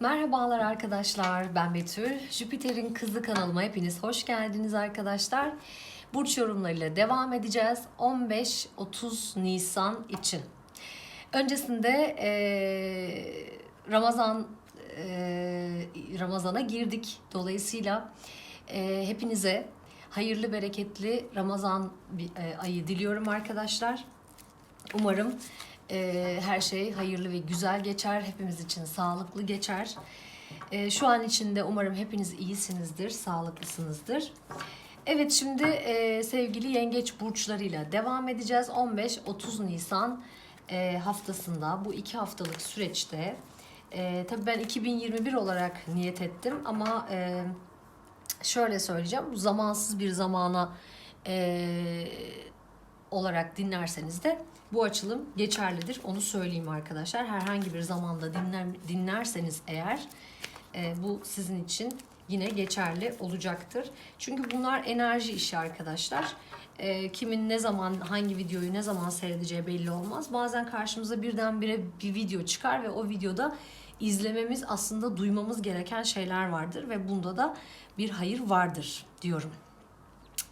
Merhabalar arkadaşlar, ben Betül. Jüpiter'in Kızı kanalıma hepiniz hoş geldiniz arkadaşlar. Burç yorumlarıyla devam edeceğiz 15-30 Nisan için. Öncesinde eee, Ramazan eee, Ramazan'a girdik. Dolayısıyla eee, hepinize hayırlı bereketli Ramazan eee, ayı diliyorum arkadaşlar. Umarım e, her şey hayırlı ve güzel geçer. Hepimiz için sağlıklı geçer. E, şu an içinde umarım hepiniz iyisinizdir, sağlıklısınızdır. Evet şimdi e, sevgili yengeç burçlarıyla devam edeceğiz. 15-30 Nisan e, haftasında bu iki haftalık süreçte e, tabii ben 2021 olarak niyet ettim ama e, şöyle söyleyeceğim zamansız bir zamana e, olarak dinlerseniz de bu açılım geçerlidir. Onu söyleyeyim arkadaşlar. Herhangi bir zamanda dinler, dinlerseniz eğer e, bu sizin için yine geçerli olacaktır. Çünkü bunlar enerji işi arkadaşlar. E, kimin ne zaman hangi videoyu ne zaman seyredeceği belli olmaz. Bazen karşımıza birdenbire bir video çıkar ve o videoda izlememiz aslında duymamız gereken şeyler vardır ve bunda da bir hayır vardır diyorum.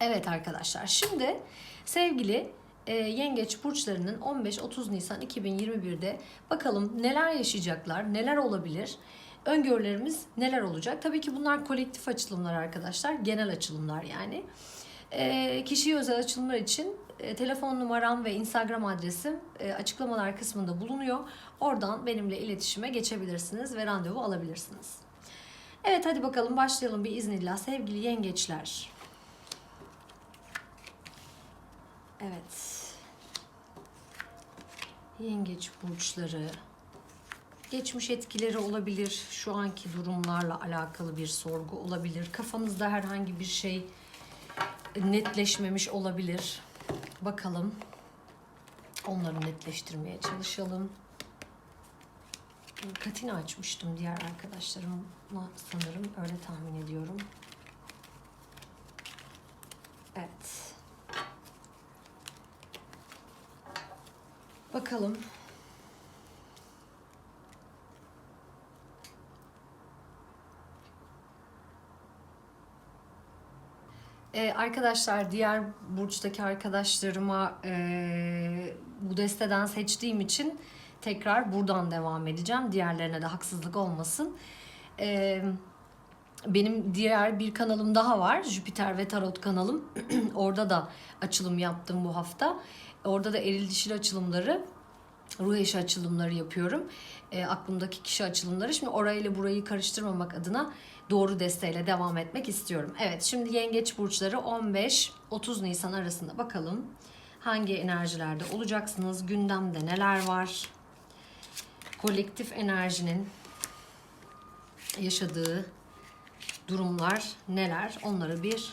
Evet arkadaşlar şimdi sevgili e, yengeç burçlarının 15-30 Nisan 2021'de bakalım neler yaşayacaklar, neler olabilir, öngörülerimiz neler olacak. Tabii ki bunlar kolektif açılımlar arkadaşlar, genel açılımlar yani. E, kişiye özel açılımlar için e, telefon numaram ve Instagram adresim e, açıklamalar kısmında bulunuyor. Oradan benimle iletişime geçebilirsiniz ve randevu alabilirsiniz. Evet hadi bakalım başlayalım bir iznillah sevgili yengeçler. Evet. Yengeç burçları. Geçmiş etkileri olabilir. Şu anki durumlarla alakalı bir sorgu olabilir. Kafanızda herhangi bir şey netleşmemiş olabilir. Bakalım. Onları netleştirmeye çalışalım. Katini açmıştım diğer arkadaşlarımla sanırım. Öyle tahmin ediyorum. Evet. Bakalım. Ee, arkadaşlar diğer burçtaki arkadaşlarıma e, bu desteden seçtiğim için tekrar buradan devam edeceğim. Diğerlerine de haksızlık olmasın. Ee, benim diğer bir kanalım daha var. Jüpiter ve Tarot kanalım. Orada da açılım yaptım bu hafta. Orada da eril dişil açılımları, ruh eşi açılımları yapıyorum. E, aklımdaki kişi açılımları. Şimdi orayla burayı karıştırmamak adına doğru desteğiyle devam etmek istiyorum. Evet şimdi yengeç burçları 15-30 Nisan arasında bakalım. Hangi enerjilerde olacaksınız? Gündemde neler var? Kolektif enerjinin yaşadığı durumlar neler? Onları bir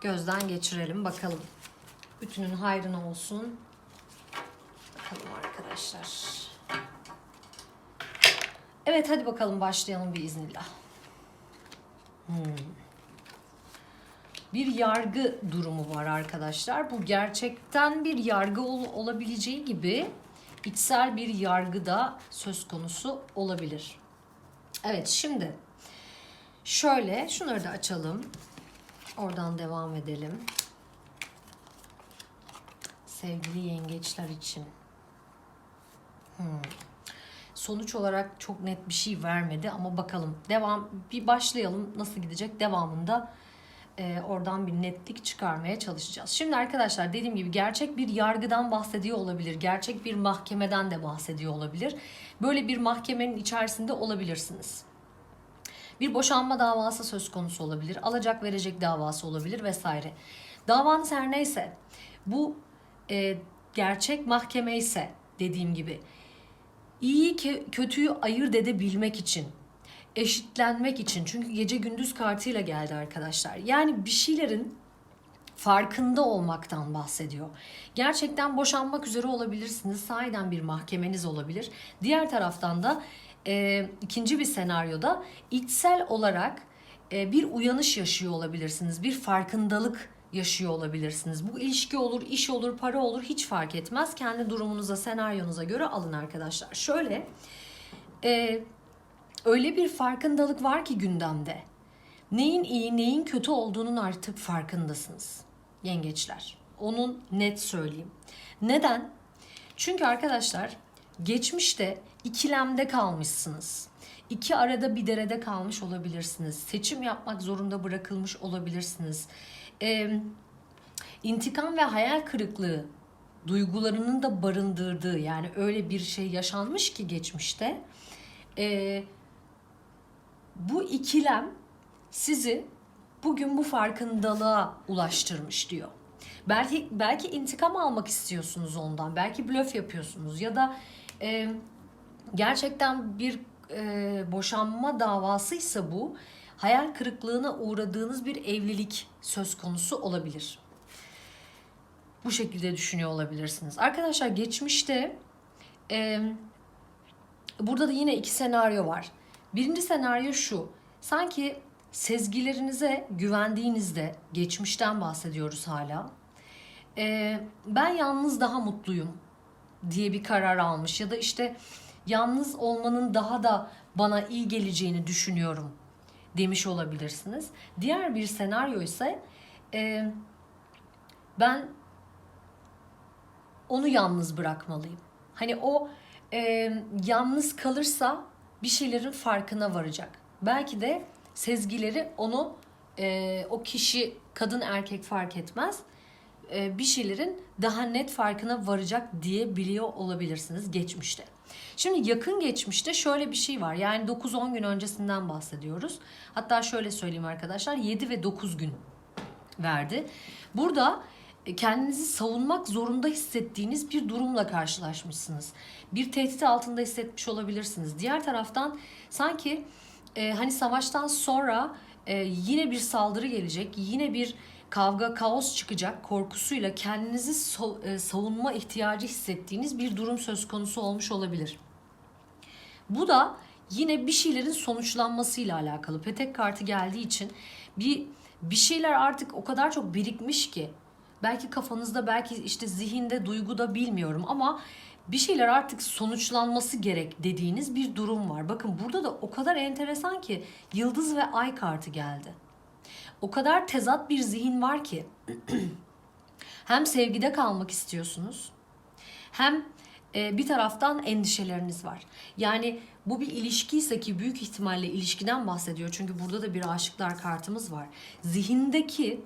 gözden geçirelim bakalım. Bütünün hayrına olsun. Bakalım arkadaşlar. Evet hadi bakalım başlayalım bir iznillah. Hmm. Bir yargı durumu var arkadaşlar. Bu gerçekten bir yargı ol- olabileceği gibi içsel bir yargı da söz konusu olabilir. Evet şimdi şöyle şunları da açalım. Oradan devam edelim sevgili yengeçler için. Hmm. Sonuç olarak çok net bir şey vermedi ama bakalım. Devam bir başlayalım nasıl gidecek devamında e, oradan bir netlik çıkarmaya çalışacağız. Şimdi arkadaşlar dediğim gibi gerçek bir yargıdan bahsediyor olabilir. Gerçek bir mahkemeden de bahsediyor olabilir. Böyle bir mahkemenin içerisinde olabilirsiniz. Bir boşanma davası söz konusu olabilir. Alacak verecek davası olabilir vesaire. Davanız her neyse bu e, gerçek mahkeme ise dediğim gibi iyi kötüyü ayırt edebilmek için eşitlenmek için çünkü gece gündüz kartıyla geldi arkadaşlar. Yani bir şeylerin farkında olmaktan bahsediyor. Gerçekten boşanmak üzere olabilirsiniz. Sahiden bir mahkemeniz olabilir. Diğer taraftan da e, ikinci bir senaryoda içsel olarak e, bir uyanış yaşıyor olabilirsiniz. Bir farkındalık yaşıyor olabilirsiniz. Bu ilişki olur, iş olur, para olur hiç fark etmez. Kendi durumunuza, senaryonuza göre alın arkadaşlar. Şöyle e, öyle bir farkındalık var ki gündemde. Neyin iyi, neyin kötü olduğunun artık farkındasınız yengeçler. Onun net söyleyeyim. Neden? Çünkü arkadaşlar geçmişte ikilemde kalmışsınız. İki arada bir derede kalmış olabilirsiniz. Seçim yapmak zorunda bırakılmış olabilirsiniz. Ee, intikam ve hayal kırıklığı duygularının da barındırdığı yani öyle bir şey yaşanmış ki geçmişte. Ee, bu ikilem sizi bugün bu farkındalığa ulaştırmış diyor. Belki belki intikam almak istiyorsunuz ondan. Belki blöf yapıyorsunuz ya da e, gerçekten bir e, boşanma davasıysa bu hayal kırıklığına uğradığınız bir evlilik söz konusu olabilir. Bu şekilde düşünüyor olabilirsiniz. Arkadaşlar geçmişte e, burada da yine iki senaryo var. Birinci senaryo şu. Sanki sezgilerinize güvendiğinizde geçmişten bahsediyoruz hala. E, ben yalnız daha mutluyum diye bir karar almış ya da işte yalnız olmanın daha da bana iyi geleceğini düşünüyorum demiş olabilirsiniz. Diğer bir senaryo ise e, ben onu yalnız bırakmalıyım. Hani o e, yalnız kalırsa bir şeylerin farkına varacak. Belki de sezgileri onu e, o kişi kadın erkek fark etmez bir şeylerin daha net farkına varacak diye biliyor olabilirsiniz geçmişte. Şimdi yakın geçmişte şöyle bir şey var. Yani 9-10 gün öncesinden bahsediyoruz. Hatta şöyle söyleyeyim arkadaşlar 7 ve 9 gün verdi. Burada e, kendinizi savunmak zorunda hissettiğiniz bir durumla karşılaşmışsınız. Bir tehdit altında hissetmiş olabilirsiniz. Diğer taraftan sanki e, hani savaştan sonra e, yine bir saldırı gelecek, yine bir kavga, kaos çıkacak korkusuyla kendinizi so- e, savunma ihtiyacı hissettiğiniz bir durum söz konusu olmuş olabilir. Bu da yine bir şeylerin sonuçlanmasıyla alakalı. Petek kartı geldiği için bir bir şeyler artık o kadar çok birikmiş ki belki kafanızda belki işte zihinde duyguda bilmiyorum ama bir şeyler artık sonuçlanması gerek dediğiniz bir durum var. Bakın burada da o kadar enteresan ki yıldız ve ay kartı geldi. O kadar tezat bir zihin var ki hem sevgide kalmak istiyorsunuz hem e, bir taraftan endişeleriniz var. Yani bu bir ilişki ise ki büyük ihtimalle ilişkiden bahsediyor. Çünkü burada da bir aşıklar kartımız var. Zihindeki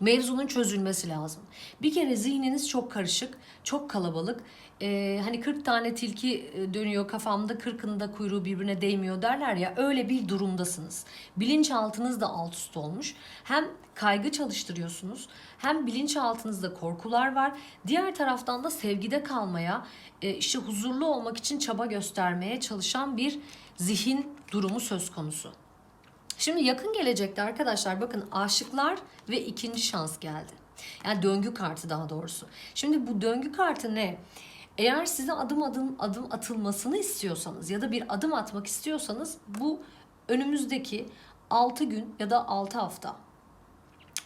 mevzunun çözülmesi lazım. Bir kere zihniniz çok karışık, çok kalabalık. Ee, hani 40 tane tilki e, dönüyor kafamda, 40'ında kuyruğu birbirine değmiyor derler ya öyle bir durumdasınız. Bilinçaltınız da alt üst olmuş. Hem kaygı çalıştırıyorsunuz hem bilinçaltınızda korkular var. Diğer taraftan da sevgide kalmaya, e, işte huzurlu olmak için çaba göstermeye çalışan bir zihin durumu söz konusu. Şimdi yakın gelecekte arkadaşlar bakın aşıklar ve ikinci şans geldi. Yani döngü kartı daha doğrusu. Şimdi bu döngü kartı ne? Eğer size adım adım adım atılmasını istiyorsanız ya da bir adım atmak istiyorsanız bu önümüzdeki 6 gün ya da 6 hafta.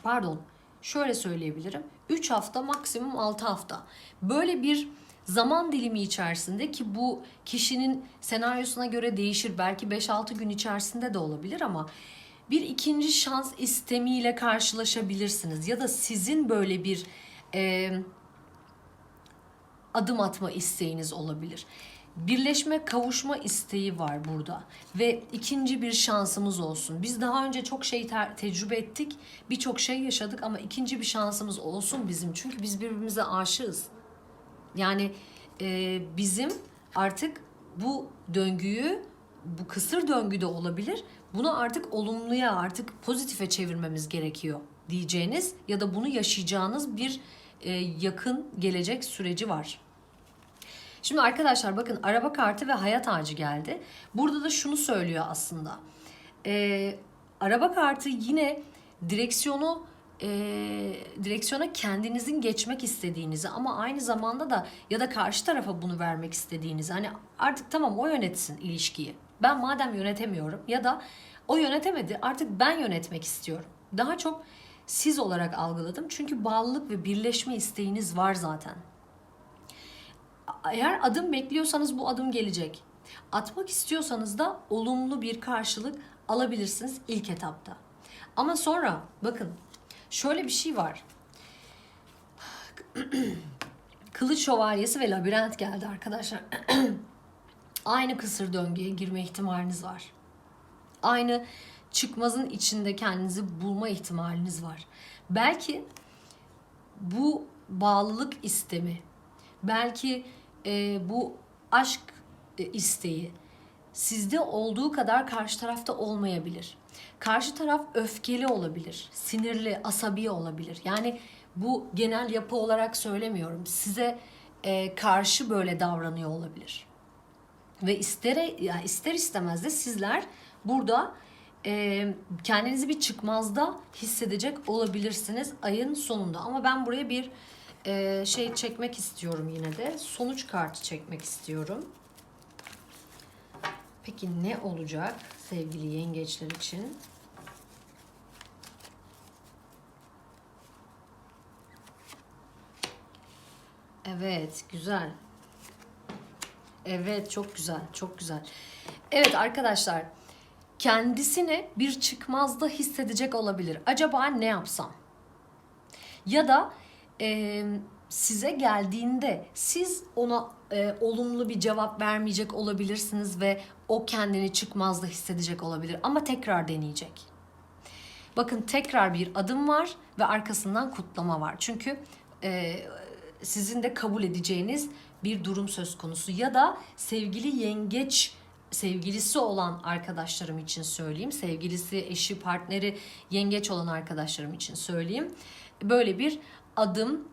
Pardon. Şöyle söyleyebilirim. 3 hafta maksimum 6 hafta. Böyle bir zaman dilimi içerisinde ki bu kişinin senaryosuna göre değişir. Belki 5-6 gün içerisinde de olabilir ama bir ikinci şans istemiyle karşılaşabilirsiniz. Ya da sizin böyle bir e, adım atma isteğiniz olabilir. Birleşme, kavuşma isteği var burada ve ikinci bir şansımız olsun. Biz daha önce çok şey te- tecrübe ettik, birçok şey yaşadık ama ikinci bir şansımız olsun bizim. Çünkü biz birbirimize aşığız. Yani e, bizim artık bu döngüyü, bu kısır döngüde olabilir. Bunu artık olumluya, artık pozitife çevirmemiz gerekiyor diyeceğiniz ya da bunu yaşayacağınız bir e, yakın gelecek süreci var. Şimdi arkadaşlar bakın araba kartı ve hayat ağacı geldi. Burada da şunu söylüyor aslında. Ee, araba kartı yine direksiyonu e, direksiyona kendinizin geçmek istediğinizi ama aynı zamanda da ya da karşı tarafa bunu vermek istediğinizi hani artık tamam o yönetsin ilişkiyi. Ben madem yönetemiyorum ya da o yönetemedi artık ben yönetmek istiyorum. Daha çok siz olarak algıladım çünkü bağlılık ve birleşme isteğiniz var zaten eğer adım bekliyorsanız bu adım gelecek. Atmak istiyorsanız da olumlu bir karşılık alabilirsiniz ilk etapta. Ama sonra bakın şöyle bir şey var. Kılıç şövalyesi ve labirent geldi arkadaşlar. Aynı kısır döngüye girme ihtimaliniz var. Aynı çıkmazın içinde kendinizi bulma ihtimaliniz var. Belki bu bağlılık istemi, belki e, bu aşk e, isteği sizde olduğu kadar karşı tarafta olmayabilir. Karşı taraf öfkeli olabilir, sinirli, asabi olabilir. Yani bu genel yapı olarak söylemiyorum. Size e, karşı böyle davranıyor olabilir. Ve ister, ya ister istemez de sizler burada e, kendinizi bir çıkmazda hissedecek olabilirsiniz ayın sonunda. Ama ben buraya bir e, şey çekmek istiyorum yine de. Sonuç kartı çekmek istiyorum. Peki ne olacak sevgili yengeçler için? Evet, güzel. Evet, çok güzel, çok güzel. Evet arkadaşlar, kendisini bir çıkmazda hissedecek olabilir. Acaba ne yapsam? Ya da e, size geldiğinde siz ona e, olumlu bir cevap vermeyecek olabilirsiniz ve o kendini çıkmazda hissedecek olabilir ama tekrar deneyecek. Bakın tekrar bir adım var ve arkasından kutlama var. Çünkü e, sizin de kabul edeceğiniz bir durum söz konusu ya da sevgili yengeç sevgilisi olan arkadaşlarım için söyleyeyim. Sevgilisi, eşi, partneri yengeç olan arkadaşlarım için söyleyeyim. Böyle bir adım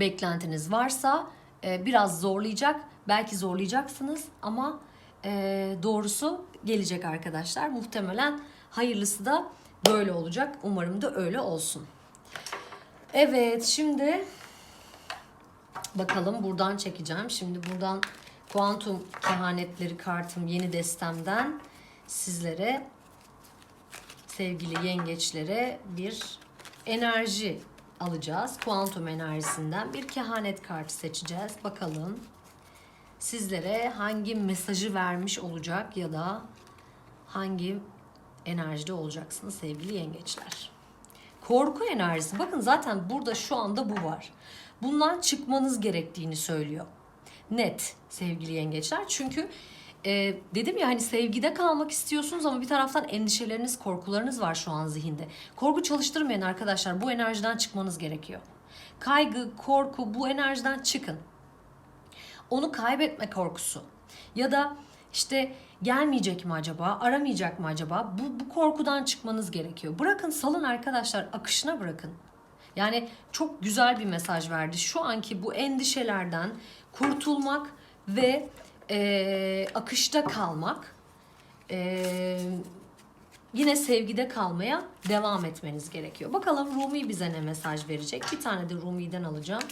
beklentiniz varsa e, biraz zorlayacak. Belki zorlayacaksınız ama e, doğrusu gelecek arkadaşlar. Muhtemelen hayırlısı da böyle olacak. Umarım da öyle olsun. Evet şimdi bakalım buradan çekeceğim. Şimdi buradan kuantum kehanetleri kartım yeni destemden sizlere sevgili yengeçlere bir enerji alacağız. Kuantum enerjisinden bir kehanet kartı seçeceğiz. Bakalım sizlere hangi mesajı vermiş olacak ya da hangi enerjide olacaksınız sevgili yengeçler. Korku enerjisi. Bakın zaten burada şu anda bu var. Bundan çıkmanız gerektiğini söylüyor. Net sevgili yengeçler. Çünkü e, dedim ya hani sevgide kalmak istiyorsunuz ama bir taraftan endişeleriniz, korkularınız var şu an zihinde. Korku çalıştırmayın arkadaşlar. Bu enerjiden çıkmanız gerekiyor. Kaygı, korku bu enerjiden çıkın. Onu kaybetme korkusu ya da işte gelmeyecek mi acaba, aramayacak mı acaba? Bu, bu korkudan çıkmanız gerekiyor. Bırakın salın arkadaşlar, akışına bırakın. Yani çok güzel bir mesaj verdi. Şu anki bu endişelerden kurtulmak ve e, akışta kalmak, e, yine sevgide kalmaya devam etmeniz gerekiyor. Bakalım Rumi bize ne mesaj verecek? Bir tane de Rumi'den alacağım.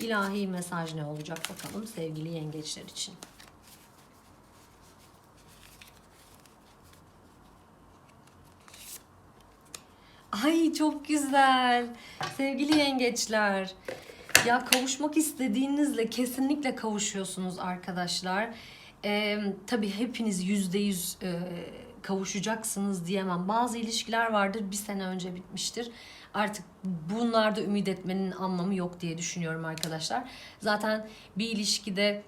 İlahi mesaj ne olacak bakalım sevgili yengeçler için. Ay çok güzel. Sevgili yengeçler. Ya kavuşmak istediğinizle kesinlikle kavuşuyorsunuz arkadaşlar. Ee, tabii hepiniz yüzde yüz kavuşacaksınız diyemem. Bazı ilişkiler vardır bir sene önce bitmiştir. Artık bunlarda ümit etmenin anlamı yok diye düşünüyorum arkadaşlar. Zaten bir ilişkide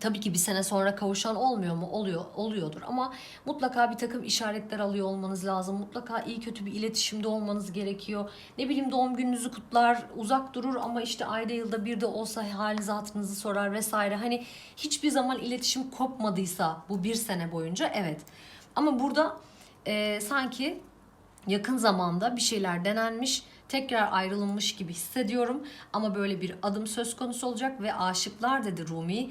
Tabii ki bir sene sonra kavuşan olmuyor mu? Oluyor, oluyordur ama mutlaka bir takım işaretler alıyor olmanız lazım. Mutlaka iyi kötü bir iletişimde olmanız gerekiyor. Ne bileyim doğum gününüzü kutlar, uzak durur ama işte ayda yılda bir de olsa halinizi hatırınızı sorar vesaire. Hani hiçbir zaman iletişim kopmadıysa bu bir sene boyunca evet. Ama burada e, sanki yakın zamanda bir şeyler denenmiş tekrar ayrılınmış gibi hissediyorum ama böyle bir adım söz konusu olacak ve aşıklar dedi Rumi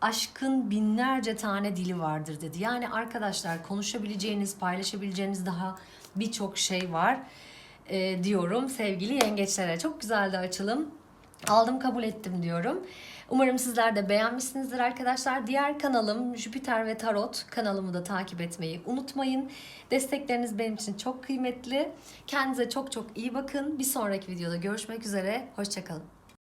aşkın binlerce tane dili vardır dedi. Yani arkadaşlar konuşabileceğiniz, paylaşabileceğiniz daha birçok şey var e, diyorum sevgili yengeçlere. Çok güzeldi açılım. Aldım kabul ettim diyorum. Umarım sizler de beğenmişsinizdir arkadaşlar. Diğer kanalım Jüpiter ve Tarot kanalımı da takip etmeyi unutmayın. Destekleriniz benim için çok kıymetli. Kendinize çok çok iyi bakın. Bir sonraki videoda görüşmek üzere. Hoşçakalın.